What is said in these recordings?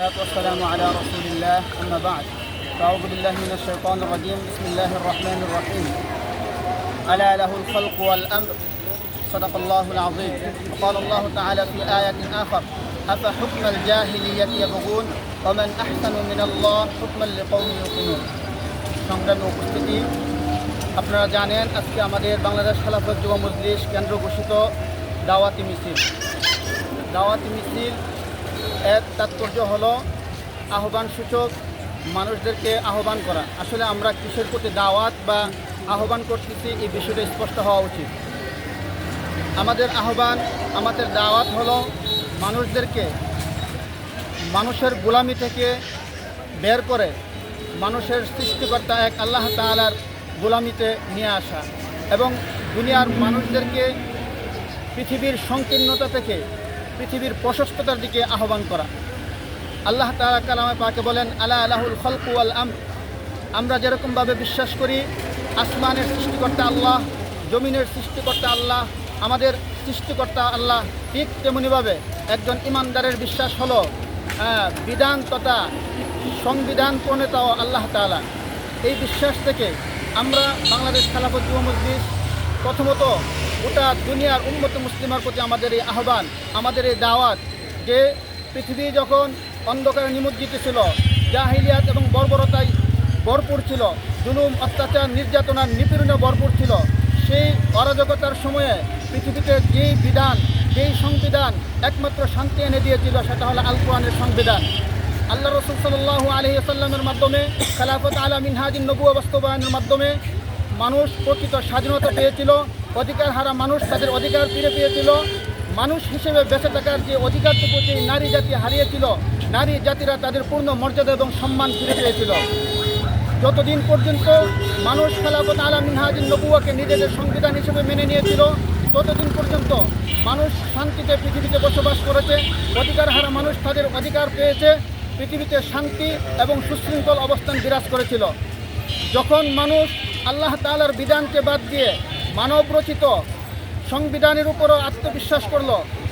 والصلاة والسلام على رسول الله أما بعد فأعوذ بالله من الشيطان الرجيم بسم الله الرحمن الرحيم ألا له الخلق والأمر صدق الله العظيم وقال الله تعالى في آية آخر أفحكم الجاهلية يبغون ومن أحسن من الله حكما لقوم يوقنون সংগ্রামী উপস্থিতি আপনারা জানেন আজকে আমাদের বাংলাদেশ খেলাফত যুব মজলিস কেন্দ্র ঘোষিত দাওয়াতি মিছিল দাওয়াতি মিছিল এর তাৎপর্য হলো আহ্বান সূচক মানুষদেরকে আহ্বান করা। আসলে আমরা কিসের প্রতি দাওয়াত বা আহ্বান করতেছি এই বিষয়টা স্পষ্ট হওয়া উচিত। আমাদের আহ্বান, আমাদের দাওয়াত হলো মানুষদেরকে, মানুষের গোলামি থেকে বের করে মানুষের সৃষ্টিকর্তা এক আল্লাহ তাআলার গোলামিতে নিয়ে আসা এবং দুনিয়ার মানুষদেরকে পৃথিবীর সংকীর্ণতা থেকে পৃথিবীর প্রশস্ততার দিকে আহ্বান করা। আল্লাহ তাআলা কালামে পাকে বলেন, আলা আলাহুল খলকু আল আম আমরা যেরকমভাবে বিশ্বাস করি, আসমানের সৃষ্টিকর্তা আল্লাহ, জমিনের সৃষ্টিকর্তা আল্লাহ, আমাদের সৃষ্টিকর্তা আল্লাহ, ঠিক তেমনিভাবে একজন ইমানদারের বিশ্বাস হলো বিধান তথা সংবিধান প্রণেতাও আল্লাহ তাআলা। এই বিশ্বাস থেকে আমরা বাংলাদেশ খেলাফত যুব মজলিস প্রথমত গোটা দুনিয়ার উন্মত মুসলিমার প্রতি আমাদের এই আহ্বান, আমাদের এই দাওয়াত যে পৃথিবী যখন অন্ধকারে নিমজ্জিত ছিল, জাহিলিয়াত এবং বর্বরতায় ভরপুর ছিল, জুলুম, অত্যাচার, নির্যাতনার নিপীড়নে ভরপুর ছিল, সেই অরাজকতার সময়ে পৃথিবীতে যেই বিধান, যেই সংবিধান একমাত্র শান্তি এনে দিয়েছিল, সেটা হলো আল কোরআনের সংবিধান। আল্লাহ রসুল সাল্লাহ আলহি আসাল্লামের মাধ্যমে, খেলাফত আলা মিনহাজিন নবু বাস্তবায়নের মাধ্যমে মানুষ প্রকৃত স্বাধীনতা পেয়েছিল। অধিকার হারা মানুষ তাদের অধিকার ফিরে পেয়েছিল। মানুষ হিসেবে বেঁচে থাকার যে অধিকারটুকু যে নারী জাতি হারিয়েছিল, নারী জাতিরা তাদের পূর্ণ মর্যাদা এবং সম্মান ফিরে পেয়েছিল। যতদিন পর্যন্ত মানুষ খেলাফত আলা মিনহাজিন নবুয়াকে নিজেদের সংবিধান হিসেবে মেনে নিয়েছিল, ততদিন পর্যন্ত মানুষ শান্তিতে পৃথিবীতে বসবাস করেছে, অধিকার হারা মানুষ তাদের অধিকার পেয়েছে, পৃথিবীতে শান্তি এবং সুশৃঙ্খল অবস্থান বিরাজ করেছিল। যখন মানুষ আল্লাহ তাআলার বিধানকে বাদ দিয়ে মানব রচিত সংবিধানের উপরও আত্মবিশ্বাস করল।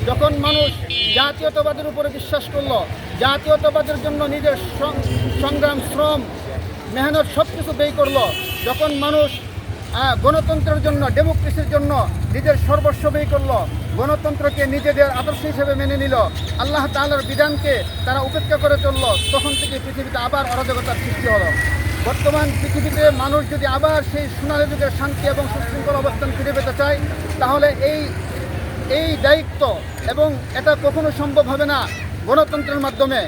যখন মানুষ জাতীয়তাবাদের উপরে বিশ্বাস করল, জাতীয়তাবাদের জন্য নিজের সংগ্রাম, শ্রম, মেহনত সব কিছু ব্যয় করল, যখন মানুষ গণতন্ত্রের জন্য, ডেমোক্রেসির জন্য নিজের সর্বস্ব ব্যয় করল, গণতন্ত্রকে নিজেদের আদর্শ হিসেবে মেনে নিল, আল্লাহ তালার বিধানকে তারা উপেক্ষা করে চলল, তখন থেকে পৃথিবীতে আবার অরাজকতার সৃষ্টি হলো। বর্তমান পৃথিবীতে মানুষ যদি আবার সেই সোনালী যুগের শান্তি এবং সুশৃঙ্খল অবস্থান ফিরে পেতে চায়, তাহলে এই এই দায়িত্ব এবং এটা কখনো সম্ভব হবে না গণতন্ত্রের মাধ্যমে।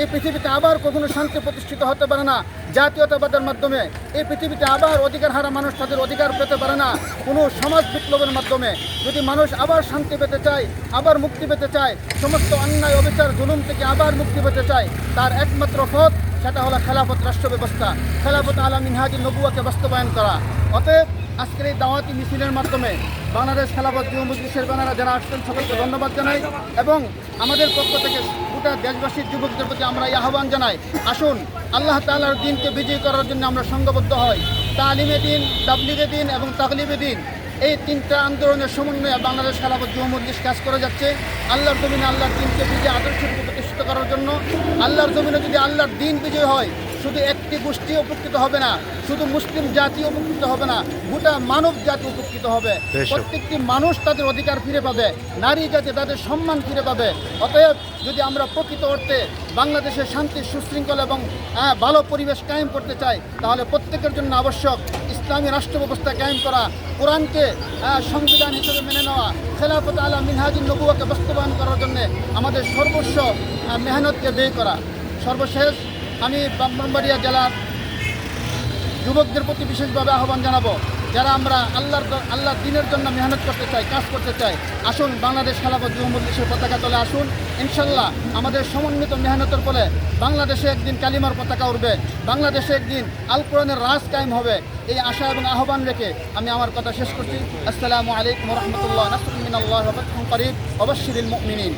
এই পৃথিবীতে আবার কখনো শান্তি প্রতিষ্ঠিত হতে পারে না। জাতীয়তাবাদের মাধ্যমে এই পৃথিবীতে আবার অধিকার হারা মানুষ তাদের অধিকার পেতে পারে না। কোনো সমাজ বিপ্লবের মাধ্যমে যদি মানুষ আবার শান্তি পেতে চায়, আবার মুক্তি পেতে চায়, সমস্ত অন্যায়, অবিচার, জুলুম থেকে আবার মুক্তি পেতে চায়, তার একমাত্র পথ সেটা হলো খেলাফত রাষ্ট্র ব্যবস্থা খেলাফত আলা মিনহাজি নবুয়াকে বাস্তবায়ন করা। অতএব আজকের এই দাওয়াতি মিছিলের মাধ্যমে বাংলাদেশ খেলাফত যুব মজলিসের বানারা যারা আসছেন, সকলকে ধন্যবাদ জানাই এবং আমাদের পক্ষ থেকে গোটা দেশবাসীর যুবকদের প্রতি আমরা এই আহ্বান জানাই। আসুন, আল্লাহ তালার দিনকে বিজয়ী করার জন্য আমরা সংঘবদ্ধ হই। তালিমে দিন, তাবলিগে দিন এবং তাকলিমে দিন, এই তিনটা আন্দোলনের সমন্বয়ে বাংলাদেশ খেলাফত যুব মজলিস কাজ করে যাচ্ছে। আল্লাহর জমিনে আল্লাহর দিনকে বিজয় আদর্শ প্রতিষ্ঠিত করার জন্য, আল্লাহর জমিনে যদি আল্লাহর দিন বিজয় হয় শুধু একটি গোষ্ঠী উপকৃত হবে না শুধু মুসলিম জাতি উপকৃত হবে না গোটা মানব জাতি উপকৃত হবে। প্রত্যেকটি মানুষ তাদের অধিকার ফিরে পাবে নারী জাতি তাদের সম্মান ফিরে পাবে। অতএব যদি আমরা প্রকৃত অর্থে বাংলাদেশের শান্তি সুশৃঙ্খল এবং ভালো পরিবেশ কায়েম করতে চাই তাহলে প্রত্যেকের জন্য আবশ্যক ইসলামী রাষ্ট্র ব্যবস্থা কায়েম করা কোরআনকে সংবিধান হিসেবে মেনে নেওয়া খেলাফত আলা মিনহাজিন নবুয়াকে বাস্তবায়ন করার জন্য আমাদের সর্বস্ব মেহনতকে ব্যয় করা। সর্বশেষ আমি ব্রাহ্মণবাড়িয়া জেলার যুবকদের প্রতি বিশেষভাবে আহ্বান জানাব, যারা আমরা আল্লাহর আল্লাহর দিনের জন্য মেহনত করতে চাই, কাজ করতে চাই, আসুন বাংলাদেশ খেলাফত মজলিসের পতাকা তলে আসুন। ইনশাল্লাহ আমাদের সমন্বিত মেহনতের ফলে বাংলাদেশে একদিন কালিমার পতাকা উঠবে বাংলাদেশে একদিন আল কোরআনের রাজ কায়েম হবে। এই আশা এবং আহ্বান রেখে আমি আমার কথা শেষ করছি। আসসালামু আলাইকুম রহমতুল্লাহ ওয়া ফাতহুন করিব ওয়াবাশশিরিল মুমিনিন।